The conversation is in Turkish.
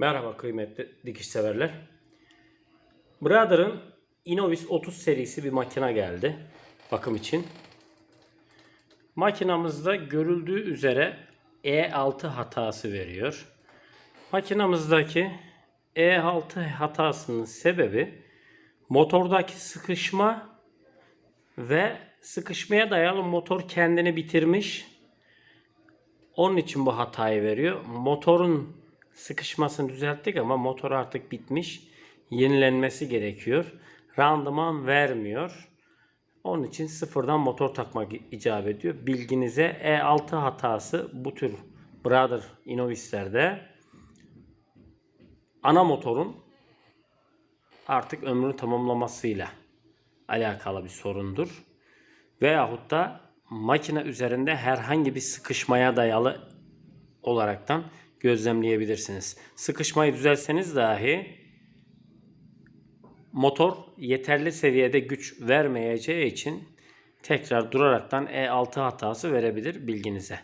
Merhaba kıymetli dikiş severler. Brother'ın Innovis 30 serisi bir makine geldi bakım için. Makinamızda görüldüğü üzere E6 hatası veriyor. Makinamızdaki E6 hatasının sebebi motordaki sıkışma ve sıkışmaya dayalı motor kendini bitirmiş. Onun için bu hatayı veriyor. Motorun sıkışmasını düzelttik ama motor artık bitmiş. Yenilenmesi gerekiyor. Randıman vermiyor. Onun için sıfırdan motor takmak icap ediyor. Bilginize E6 hatası bu tür Brother Innovis'lerde ana motorun artık ömrünü tamamlamasıyla alakalı bir sorundur. Veyahut da makine üzerinde herhangi bir sıkışmaya dayalı olaraktan gözlemleyebilirsiniz. Sıkışmayı düzelseniz dahi motor yeterli seviyede güç vermeyeceği için tekrar duraraktan E6 hatası verebilir bilginize.